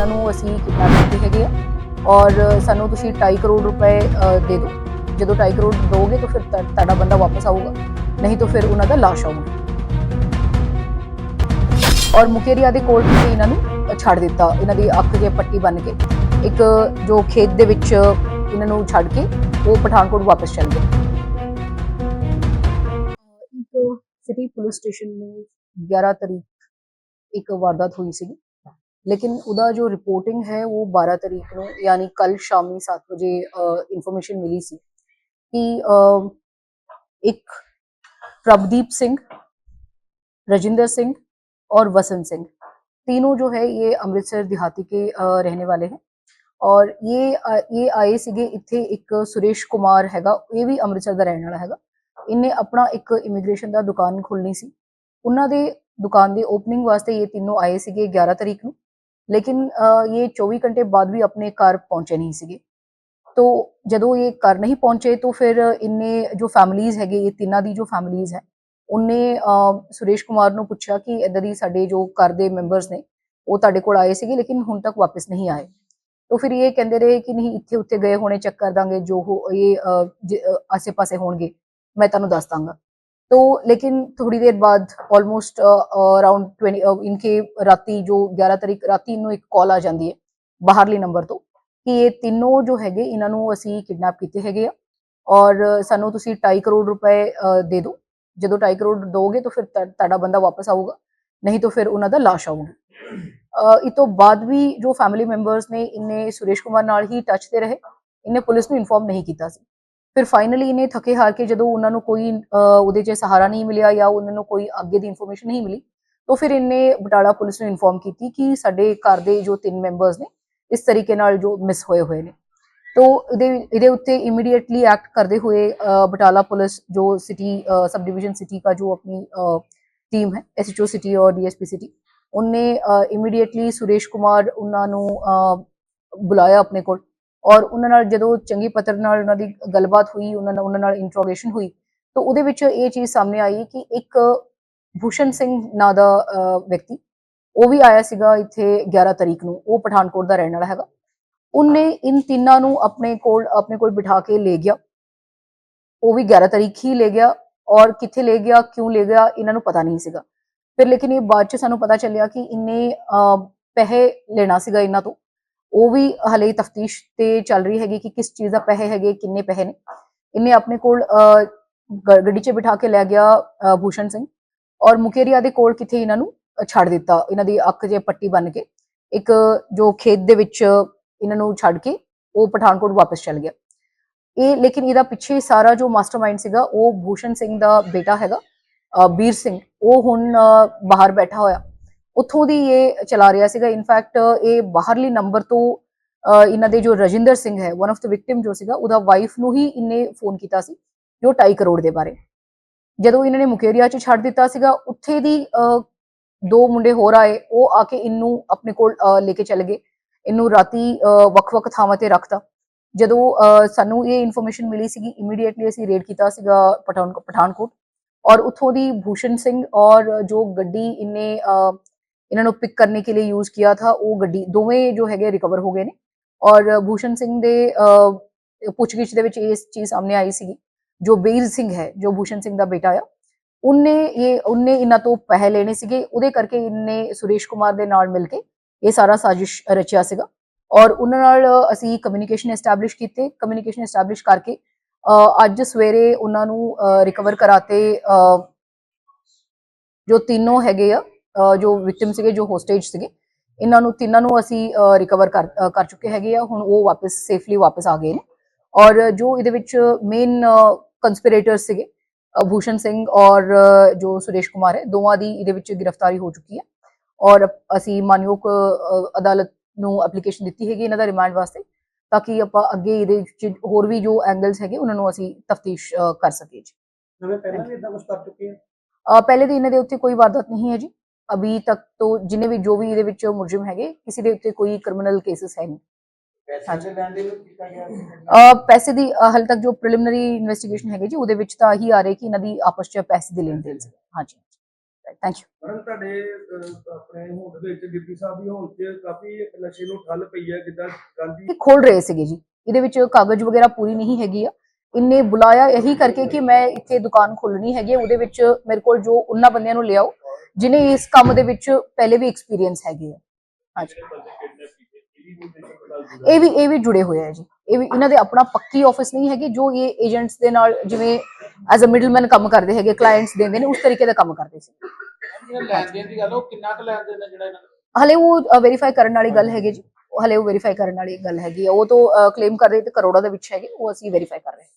ਇਹਨਾਂ ਨੂੰ ਅਸੀਂ ਕਿਡਨੈਪ ਕੀਤੇ ਹੈਗੇ ਆ। ਔਰ ਸਾਨੂੰ ਤੁਸੀਂ 2.5 ਕਰੋੜ ਰੁਪਏ ਦੇ ਦਿਓ। ਜਦੋਂ 2.5 ਕਰੋੜ ਦੋਗੇ ਤਾਂ ਫਿਰ ਤੁਹਾਡਾ ਬੰਦਾ ਵਾਪਸ ਆਊਗਾ। ਨਹੀਂ ਤਾਂ ਫਿਰ ਉਹਨਾਂ ਦਾ ਲਾਸ਼ ਆਊਗਾ। ਔਰ ਮੁਕੇਰੀਆ ਦੇ ਕੋਲ ਕਿਤੇ ਇਹਨਾਂ ਨੂੰ ਛੱਡ ਦਿੱਤਾ। ਇਹਨਾਂ ਦੀ ਅੱਖ ਜੇ ਪੱਟੀ ਬੰਨ ਕੇ। ਇੱਕ ਜੋ ਖੇਤ ਦੇ ਵਿੱਚ ਇਹਨਾਂ ਨੂੰ ਛੱਡ ਕੇ ਉਹ ਪਠਾਨਕੋਟ ਵਾਪਸ ਚਲ ਗਏ। ਇੱਕ ਸਿਟੀ ਪੁਲਿਸ ਸਟੇਸ਼ਨ में 11 ਤਰੀਕ ਇੱਕ ਵਾਰਦਾਤ ਹੋਈ ਸੀ ਲੇਕਿਨ ਉਹਦਾ ਜੋ ਰਿਪੋਰਟਿੰਗ ਹੈ ਉਹ 12 ਤਰੀਕ ਨੂੰ ਯਾਨੀ ਕੱਲ ਸ਼ਾਮੀ 7 ਵਜੇ ਇਨਫੋਰਮੇਸ਼ਨ ਮਿਲੀ ਸੀ ਕਿ ਅਹ, ਇੱਕ प्रभदीप सिंह रजिंदर सिंह और वसंत सिंह तीनों जो है ये अमृतसर देहाती के अ, रहने वाले हैं और ये अ, ये ਆਏ ਸੀਗੇ ਇੱਥੇ ਇੱਕ ਸੁਰੇਸ਼ ਕੁਮਾਰ ਹੈਗਾ ਇਹ ਵੀ ਅੰਮ੍ਰਿਤਸਰ ਦਾ ਰਹਿਣ ਵਾਲਾ ਹੈਗਾ ਇਹਨੇ ਆਪਣਾ ਇੱਕ ਇਮੀਗ੍ਰੇਸ਼ਨ ਦਾ ਦੁਕਾਨ ਖੋਲਣੀ ਸੀ ਉਹਨਾਂ ਦੇ ਦੁਕਾਨ ਦੀ ਓਪਨਿੰਗ ਵਾਸਤੇ ਇਹ ਤਿੰਨੋਂ ਆਏ ਸੀਗੇ 11 ਤਰੀਕ ਨੂੰ ਲੇਕਿਨ ਇਹ 24 ਘੰਟੇ ਬਾਅਦ ਵੀ ਆਪਣੇ ਘਰ ਪਹੁੰਚੇ ਨਹੀਂ ਸੀਗੇ। ਤੋ ਜਦੋਂ ਇਹ ਘਰ ਨਹੀਂ ਪਹੁੰਚੇ ਤਾਂ ਫਿਰ ਇੰਨੇ ਜੋ ਫੈਮਲੀਜ਼ ਹੈਗੇ, ਇਹ ਤਿੰਨਾਂ ਦੀ ਜੋ ਫੈਮਲੀਜ਼ ਹੈ, ਉਹਨੇ ਸੁਰੇਸ਼ ਕੁਮਾਰ ਨੂੰ ਪੁੱਛਿਆ ਕਿ ਇਦਾਂ ਦੀ ਸਾਡੇ ਜੋ ਘਰ ਦੇ ਮੈਂਬਰਸ ਨੇ, ਉਹ ਤੁਹਾਡੇ ਕੋਲ ਆਏ ਸੀਗੇ, ਲੇਕਿਨ ਹੁਣ ਤੱਕ ਵਾਪਸ ਨਹੀਂ ਆਏ। ਤੋ ਫਿਰ ਇਹ ਕਹਿੰਦੇ ਰਹੇ ਕਿ ਨਹੀਂ, ਇੱਥੇ ਉੱਥੇ ਗਏ ਹੋਣੇ, ਚੈੱਕ ਕਰ ਦਾਂਗੇ, ਜੋ ਇਹ ਆਸੇ-ਪਾਸੇ ਹੋਣਗੇ, ਮੈਂ ਤੁਹਾਨੂੰ ਦੱਸ ਦਾਂਗਾ। तो लेकिन थोड़ी देर बाद ऑलमोस्ट अराउंड 20 अ, इनके राती जो 11 ਤਰੀਕ ਰਾਤੀ ਨੂੰ ਇੱਕ ਕਾਲ ਆ ਜਾਂਦੀ ਹੈ ਬਾਹਰਲੀ ਨੰਬਰ ਤੋਂ ਕਿ ਇਹ ਤਿੰਨੋਂ ਜੋ ਹੈਗੇ ਇਹਨਾਂ ਨੂੰ ਅਸੀਂ ਕਿਡਨੈਪ ਕੀਤੇ ਹੈਗੇ ਆ ਔਰ ਸਾਨੂੰ ਤੁਸੀਂ 2.5 ਕਰੋੜ ਰੁਪਏ ਅ, ਦੇ ਦਿਓ ਜਦੋਂ 2.5 ਕਰੋੜ ਦੋਗੇ ਤਾਂ ਫਿਰ ਤੁਹਾ- ਤੁਹਾਡਾ ਬੰਦਾ ਵਾਪਸ ਆਊਗਾ ਨਹੀਂ ਤਾਂ ਫਿਰ ਉਹਨਾਂ ਦਾ ਲਾਸ਼ ਆਊਗਾ ਅ, ਇਹ ਤੋਂ ਬਾਅਦ ਵੀ ਜੋ ਫੈਮਿਲੀ ਮੈਂਬਰਸ ਨੇ ਇਹਨੇ ਸੁਰੇਸ਼ ਕੁਮਾਰ ਨਾਲ ਹੀ ਟੱਚ ਤੇ ਰਹੇ ਇਹਨੇ ਪੁਲਿਸ ਨੂੰ ਇਨਫੋਰਮ ਨਹੀਂ ਕੀਤਾ ਸੀ ਫਿਰ ਫਾਈਨਲੀ ਇਹਨੇ ਥਕੇ ਹਾਰ ਕੇ ਜਦੋਂ ਉਹਨਾਂ ਨੂੰ ਕੋਈ ਉਹਦੇ 'ਚ ਸਹਾਰਾ ਨਹੀਂ ਮਿਲਿਆ ਜਾਂ ਉਹਨਾਂ ਨੂੰ ਕੋਈ ਅੱਗੇ ਦੀ ਇਨਫੋਰਮੇਸ਼ਨ ਨਹੀਂ ਮਿਲੀ, ਤਾਂ ਫਿਰ ਇਹਨੇ ਬਟਾਲਾ ਪੁਲਿਸ ਨੂੰ ਇਨਫੋਰਮ ਕੀਤੀ ਕਿ ਸਾਡੇ ਘਰ ਦੇ ਜੋ ਤਿੰਨ ਮੈਂਬਰਸ ਨੇ, ਇਸ ਤਰੀਕੇ ਨਾਲ ਜੋ ਮਿਸ ਹੋਏ ਹੋਏ ਨੇ। ਤੋ ਇਹਦੇ ਇਹਦੇ ਉੱਤੇ ਇਮੀਡੀਏਟਲੀ ਐਕਟ ਕਰਦੇ ਹੋਏ ਬਟਾਲਾ ਪੁਲਿਸ ਜੋ ਸਿਟੀ ਸਬ ਡਿਵੀਜ਼ਨ ਸਿਟੀ ਦਾ ਜੋ ਆਪਣੀ ਟੀਮ ਹੈ ਐਸਐਚਓ ਸਿਟੀ ਔਰ ਡੀਐਸਪੀ ਸਿਟੀ ਉਹਨੇ ਇਮੀਡੀਏਟਲੀ ਸੁਰੇਸ਼ ਕੁਮਾਰ ਉਹਨਾਂ ਨੂੰ ਬੁਲਾਇਆ ਆਪਣੇ ਕੋਲ। ਔਰ ਉਹਨਾਂ ਨਾਲ ਜਦੋਂ ਚੰਗੀ ਪੱਤਰ ਨਾਲ ਉਹਨਾਂ ਦੀ ਗੱਲਬਾਤ ਹੋਈ ਉਹਨਾਂ ਨਾਲ ਉਹਨਾਂ ਨਾਲ ਇੰਟਰੋਗੇਸ਼ਨ ਹੋਈ ਤਾਂ ਉਹਦੇ ਵਿੱਚ ਇਹ ਚੀਜ਼ ਸਾਹਮਣੇ ਆਈ ਕਿ ਇੱਕ ਭੂਸ਼ਣ ਸਿੰਘ ਨਾਂ ਦਾ ਵਿਅਕਤੀ ਉਹ ਵੀ ਆਇਆ ਸੀਗਾ ਇੱਥੇ 11 ਤਰੀਕ ਨੂੰ ਉਹ ਪਠਾਨਕੋਟ ਦਾ ਰਹਿਣ ਵਾਲਾ ਹੈਗਾ। ਉਹਨੇ ਇਨ ਤਿੰਨਾਂ ਨੂੰ ਆਪਣੇ ਕੋਲ ਆਪਣੇ ਕੋਲ ਬਿਠਾ ਕੇ ਲੈ ਗਿਆ। ਉਹ ਵੀ 11 ਤਰੀਕ ਹੀ ਲੈ ਗਿਆ ਔਰ ਕਿੱਥੇ ਲੈ ਗਿਆ ਕਿਉਂ ਲੈ ਗਿਆ ਇਹਨਾਂ ਨੂੰ ਪਤਾ ਨਹੀਂ ਸੀਗਾ। ਫਿਰ ਲੇਕਿਨ ਇਹ ਬਾਅਦ ਚ ਸਾਨੂੰ ਪਤਾ ਚੱਲਿਆ ਕਿ ਇੰਨੇ ਅਹ, ਪੈਸੇ ਲੈਣਾ ਸੀਗਾ ਇਹਨਾਂ ਤੋਂ। ਉਹ ਵੀ ਹਲੇ ਤਫਤੀਸ਼ ਤੇ ਚੱਲ ਰਹੀ ਹੈਗੀ ਕਿ ਕਿਸ ਚੀਜ਼ ਦਾ ਪੈਸੇ ਹੈਗੇ ਕਿੰਨੇ ਪੈਸੇ ਨੇ। ਇਹਨੇ ਆਪਣੇ ਕੋਲ ਅਹ, ਗ- ਗੱਡੀ 'ਚ ਬਿਠਾ ਕੇ ਲੈ ਗਿਆ ਭੂਸ਼ਣ ਸਿੰਘ। ਔਰ ਮੁਕੇਰੀਆ ਦੇ ਕੋਲ ਕਿਥੇ ਇਹਨਾਂ ਨੂੰ ਛੱਡ ਦਿੱਤਾ। ਇਹਨਾਂ ਦੀ ਅੱਖ ਜੇ ਪੱਟੀ ਬੰਨ ਕੇ ਇੱਕ ਜੋ ਖੇਤ ਦੇ ਵਿੱਚ ਇਹਨਾਂ ਨੂੰ ਛੱਡ ਕੇ ਉਹ ਪਠਾਨਕੋਟ ਵਾਪਸ ਚਲ ਗਿਆ। ਇਹ ਲੇਕਿਨ ਇਹਦਾ ਪਿੱਛੇ ਸਾਰਾ ਜੋ ਮਾਸਟਰਮਾਈਂਡ ਸੀਗਾ ਉਹ ਭੂਸ਼ਣ ਸਿੰਘ ਦਾ ਬੇਟਾ ਹੈਗਾ ਬੀਰ ਸਿੰਘ। ਉਹ ਹੁਣ ਬਾਹਰ ਬੈਠਾ ਹੋਇਆ। ਉੱਥੋਂ ਦੀ ਇਹ ਚਲਾ ਰਿਹਾ ਸੀਗਾ। ਇਨਫੈਕਟ ਇਹ ਬਾਹਰਲੀ ਨੰਬਰ ਤੋਂ ਇਹਨਾਂ ਦੇ ਜੋ ਰਜਿੰਦਰ ਸਿੰਘ ਹੈ ਵਨ ਆਫ ਦ ਵਿਕਟਿਮ ਜੋ ਸੀਗਾ ਉਹਦਾ ਵਾਈਫ ਨੂੰ ਹੀ ਇਹਨੇ ਫੋਨ ਕੀਤਾ ਸੀ ਜੋ 2.5 ਕਰੋੜ ਦੇ ਬਾਰੇ। ਜਦੋਂ ਇਹਨਾਂ ਨੇ ਮੁਕੇਰੀਆ 'ਚ ਛੱਡ ਦਿੱਤਾ ਸੀਗਾ ਉੱਥੇ ਦੀ ਦੋ ਮੁੰਡੇ ਹੋਰ ਆਏ ਉਹ ਆ ਕੇ ਇਹਨੂੰ ਆਪਣੇ ਕੋਲ ਲੈ ਕੇ ਚਲੇ ਗਏ। ਇਹਨੂੰ ਰਾਤੀ ਵੱਖ-ਵੱਖ ਥਾਵਾਂ ਤੇ ਰੱਖਤਾ। ਜਦੋਂ ਅ, ਸਾਨੂੰ ਇਹ ਇਨਫੋਰਮੇਸ਼ਨ ਮਿਲੀ ਸੀਗੀ ਇਮੀਡੀਏਟਲੀ ਅਸੀਂ ਰੇਡ ਕੀਤਾ ਸੀਗਾ ਪਠਾਨ ਪਠਾਨਕੋਟ। ਔਰ ਉੱਥੋਂ ਦੀ ਭੂਸ਼ਣ ਸਿੰਘ ਔਰ ਜੋ ਗੱਡੀ ਇਹਨੇ ਇਹਨਾਂ ਨੂੰ ਪਿਕ ਕਰਨੇ ਕੇ ਲਈ ਯੂਜ਼ ਕੀਤਾ ਥਾ ਉਹ ਗੱਡੀ ਦੋਵੇਂ ਜੋ ਹੈਗੇ ਰਿਕਵਰ ਹੋ ਗਏ ਨੇ। ਔਰ ਭੂਸ਼ਣ ਸਿੰਘ ਦੇ ਪੁੱਛਗਿੱਛ ਦੇ ਵਿੱਚ ਇਸ ਚੀਜ਼ ਸਾਹਮਣੇ ਆਈ ਸੀਗੀ ਜੋ ਬੀਰ ਸਿੰਘ ਹੈ ਜੋ ਭੂਸ਼ਣ ਸਿੰਘ ਦਾ ਬੇਟਾ ਆ ਉਹਨੇ ਇਹ ਉਹਨੇ ਇਹਨਾਂ ਤੋਂ ਪੈਸੇ ਲੈਣੇ ਸੀਗੇ ਉਹਦੇ ਕਰਕੇ ਇਹਨੇ ਸੁਰੇਸ਼ ਕੁਮਾਰ ਦੇ ਨਾਲ ਮਿਲ ਕੇ ਇਹ ਸਾਰਾ ਸਾਜ਼ਿਸ਼ ਰਚਿਆ ਸੀਗਾ। ਔਰ ਉਹਨਾਂ ਨਾਲ ਅਸੀਂ ਕਮਿਊਨੀਕੇਸ਼ਨ ਐਸਟੈਬਲਿਸ਼ ਕੀਤੇ ਕਮਿਊਨੀਕੇਸ਼ਨ ਐਸਟੈਬਲਿਸ਼ ਕਰਕੇ ਅ, ਅੱਜ ਸਵੇਰੇ ਉਹਨਾਂ ਨੂੰ ਰਿਕਵਰ ਕਰਾਤੇ ਅ, ਜੋ ਤਿੰਨੋਂ ਹੈਗੇ ਆ ਜੋ ਵਿਕਟਿਮ ਸੀਗੇ ਜੋ ਹੋਸਟੇਜ ਸੀਗੇ ਇਹਨਾਂ ਨੂੰ ਤਿੰਨਾਂ ਨੂੰ ਅਸੀਂ ਰਿਕਵਰ ਕਰ ਚੁੱਕੇ ਹੈਗੇ ਆ। ਹੁਣ ਉਹ ਵਾਪਸ ਸੇਫਲੀ ਵਾਪਸ ਆ ਗਏ ਨੇ। ਔਰ ਜੋ ਇਹਦੇ ਵਿੱਚ ਮੇਨ ਕੰਸਪੀਰੇਟਰ ਸੀਗੇ ਭੂਸ਼ਣ ਸਿੰਘ ਔਰ ਜੋ ਸੁਰੇਸ਼ ਕੁਮਾਰ ਹੈ ਦੋਵਾਂ ਦੀ ਇਹਦੇ ਵਿੱਚ ਗ੍ਰਿਫਤਾਰੀ ਹੋ ਚੁੱਕੀ ਹੈ। ਔਰ ਅਸੀਂ ਮਾਨਯੋਗ ਅਦਾਲਤ ਨੂੰ ਐਪਲੀਕੇਸ਼ਨ ਦਿੱਤੀ ਹੈਗੀ ਇਹਨਾਂ ਦਾ ਰਿਮਾਂਡ ਵਾਸਤੇ ਤਾਂ ਕਿ ਆਪਾਂ ਅੱਗੇ ਇਹਦੇ ਵਿੱਚ ਹੋਰ ਵੀ ਜੋ ਐਂਗਲਸ ਹੈਗੇ ਉਹਨਾਂ ਨੂੰ ਅਸੀਂ ਤਫਤੀਸ਼ ਕਰ ਸਕੀਏ ਜੀ। ਨਵੇਂ ਪਹਿਲਾਂ ਵੀ ਇਦਾਂ ਕੁਝ ਕਰ ਚੁੱਕੇ ਆ? ਪਹਿਲੇ ਦੀ ਇਹਨਾਂ ਦੇ ਉੱਤੇ ਕੋਈ ਵਾਰਦਾਤ ਨਹੀਂ ਹੈ ਜੀ। ਅਭੀ ਤੱਕ ਤੋਂ ਜਿੰਨੇ ਵੀ ਜੋ ਵੀ ਇਹਦੇ ਵਿੱਚ ਮੁਲਜ਼ਮ ਹੈਗੇ ਕਿਸੇ ਦੇ ਉੱਤੇ ਕੋਈ ਕ੍ਰਿਮੀਨਲ ਕੇਸਸ ਹੈ ਨਹੀਂ। ਪੈਸੇ ਦੇ ਲੈਣ ਦੇ ਵਿੱਚ ਕੀਤਾ ਗਿਆ ਸੀ ਅ, ਪੈਸੇ ਦੀ ਅ, ਹਾਲੇ ਤੱਕ ਜੋ ਪ੍ਰੀਲਿਮਿਨਰੀ ਇਨਵੈਸਟੀਗੇਸ਼ਨ ਹੈਗੀ ਜੀ ਉਹਦੇ ਵਿੱਚ ਤਾਂ ਇਹੀ ਆ ਰਿਹਾ ਕਿ ਇਹਨਾਂ ਦੀ ਆਪਸ ਚ ਪੈਸੇ ਦੀ ਲੈਣ ਦੇਣ ਸੀ। ਹਾਂਜੀ। ਥੈਂਕ ਯੂ ਮੈਡਮ ਤੁਹਾਡੇ ਅਹ, ਆਪਣੇ ਹੋਂਦ ਵਿੱਚ ਡਿਪਟੀ ਸਾਹਿਬ ਦੀ ਹੋਂਦ 'ਚ ਕਾਫੀ ਨਸ਼ੇ ਨੂੰ ਠੱਲ ਪਈ ਹੈ ਜਿੱਦਾਂ ਗਾਂਧੀ ਇਹ ਖੋਲ ਰਹੇ ਸੀਗੇ ਜੀ। ਇਹਦੇ ਵਿੱਚ ਕਾਗਜ਼ ਵਗੈਰਾ ਪੂਰੀ ਨਹੀਂ ਹੈਗੀ ਆ। ਇੰਨੇ ਬੁਲਾਇਆ ਇਹੀ ਕਰਕੇ ਕਿ ਮੈਂ ਇੱਥੇ ਦੁਕਾਨ ਖੋਲਣੀ ਹੈਗੀ ਉਹਦੇ ਵਿੱਚ ਮੇਰੇ ਕੋਲ ਜੋ ਉਹਨਾਂ ਬੰਦਿਆਂ ਨੂੰ ਲਿਆਓ ਜਿਨੇ ਇਸ ਕੰਮ ਦੇ ਵਿੱਚ ਪਹਿਲੇ ਵੀ ਐਕਸਪੀਰੀਅੰਸ ਹੈਗੇ ਆ। ਹਾਂਜੀ। ਇਹ ਵੀ ਇਹ ਵੀ ਜੁੜੇ ਹੋਏ ਆ ਜੀ। ਇਹ ਵੀ ਇਹਨਾਂ ਦੇ ਆਪਣਾ ਪੱਕੀ ਆਫਿਸ ਨਹੀਂ ਹੈਗੀ ਜੋ ਇਹ ਏਜੰਟਸ ਦੇ ਨਾਲ ਜਿਵੇਂ ਐਜ਼ ਅ ਮਿਡਲਮੈਨ ਕੰਮ ਕਰਦੇ ਹੈਗੇ ਕਲਾਇੰਟਸ ਦਿੰਦੇ ਨੇ ਉਸ ਤਰੀਕੇ ਦਾ ਕੰਮ ਕਰਦੇ ਸੀ। ਹਲੇ ਉਹ ਵੈਰੀਫਾਈ ਕਰਨ ਵਾਲੀ ਗੱਲ ਹੈਗੀ ਜੀ। ਹਲੇ ਉਹ ਵੈਰੀਫਾਈ ਕਰਨ ਵਾਲੀ ਗੱਲ ਹੈਗੀ ਉਹ ਤੋਂ ਕਲੇਮ ਕਰ ਰਹੇ ਤੇ ਕਰੋੜਾਂ ਦੇ ਵਿੱਚ ਹੈਗੇ ਉਹ ਅਸੀਂ ਵੈਰੀਫਾਈ ਕਰ ਰਹੇ ਹਾਂ।